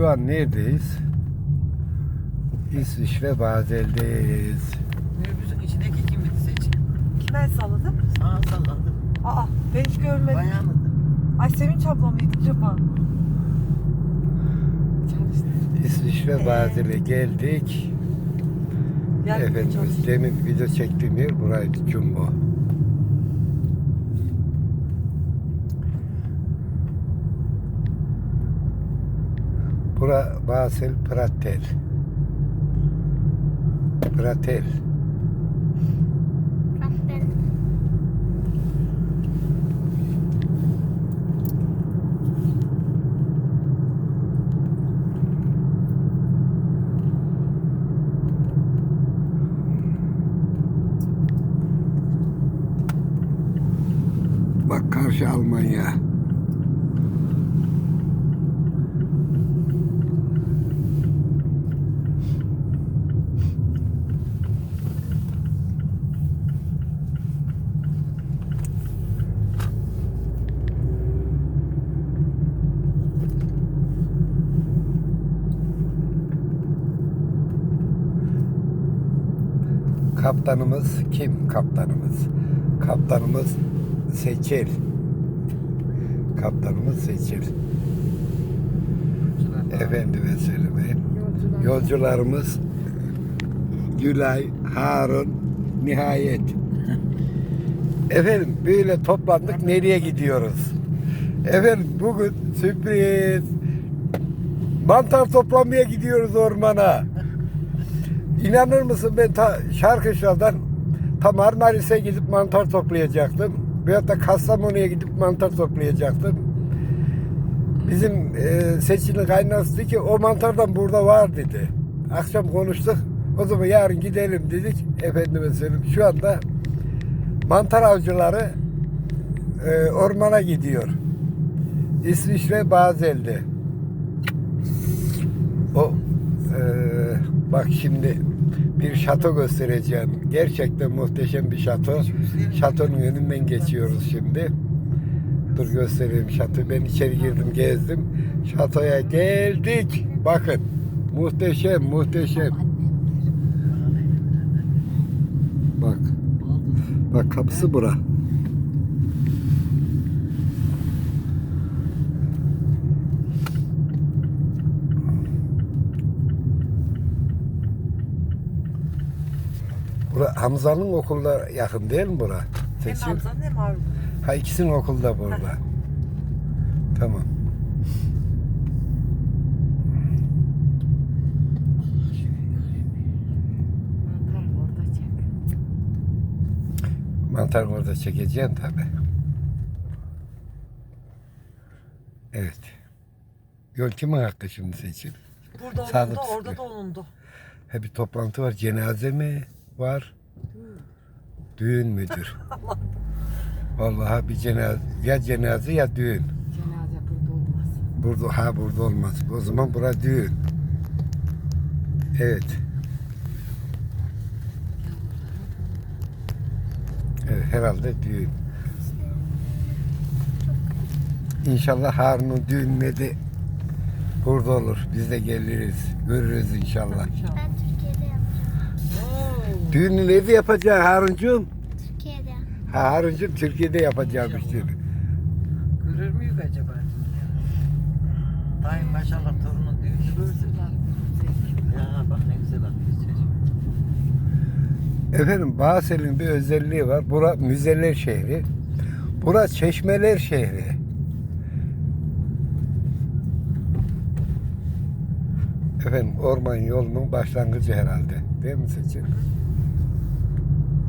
Şu an neredeyiz? İsviçre Bazel'deyiz. Minibüsün içindeki kimdi seçin? Kime el salladım? Sağa salladı. Aa ben hiç görmedim. Bayanladı. Ay Sevinç abla mıydı acaba? İsviçre Ee? Bazel'e geldik. Çalışayım. demin video çektiğim yer buraydı Jumbo. Bura Basel Pratel. Pratel. Bak karşı Almanya. Kaptanımız kim kaptanımız? Kaptanımız Seçil. Kaptanımız Seçil. Efendi ve Selime. Yolcularımız Gülay, Harun, nihayet. Efendim böyle toplandık nereye gidiyoruz? Efendim bugün sürpriz. Mantar toplamaya gidiyoruz ormana. İnanır mısın ben ta Şarkışla'dan ta Marmaris'e gidip mantar toplayacaktım. Veyahut da Kastamonu'ya gidip mantar toplayacaktım. Bizim e, seçili kaynası dedi ki o mantardan burada var dedi. Akşam konuştuk. O zaman yarın gidelim dedik. Efendime söyleyeyim. Şu anda mantar avcıları e, ormana gidiyor. İsviçre Bazel'de. O bak şimdi bir şato göstereceğim. Gerçekten muhteşem bir şato. Şatonun önünden geçiyoruz şimdi. Dur göstereyim şato. Ben içeri girdim gezdim. Şatoya geldik. Bakın. Muhteşem muhteşem. Bak. Bak kapısı bura. Bura Hamza'nın okulda yakın değil mi bura? Hem Seçim. Hamza'nın hem Harun. Ha ikisinin okulda burada. Tamam. Mantar orada çekeceğim tabi. Evet. Yol kimin hakkı şimdi seçim? Burada Sağlık onundu, orada da onundu. He bir toplantı var. Cenaze mi var? Düğün müdür? Vallahi bir cenaze ya cenaze ya düğün. Cenaze burada olmaz. Burada ha burada olmaz. O zaman bura düğün. Evet. Evet herhalde düğün. İnşallah Harun'un düğününe de burada olur. Biz de geliriz. Görürüz inşallah. İnşallah. Düğünü nerede yapacaksın Haruncuğum? Türkiye'de. Ha Haruncuğum Türkiye'de yapacakmış düğünü. Görür müyük acaba? Dayım maşallah torunun düğünü görsün. Ya bak ne güzel çeşme. Efendim Basel'in bir özelliği var. Bura müzeler şehri. Bura çeşmeler şehri. Efendim orman yolunun başlangıcı herhalde. Değil mi Seçil?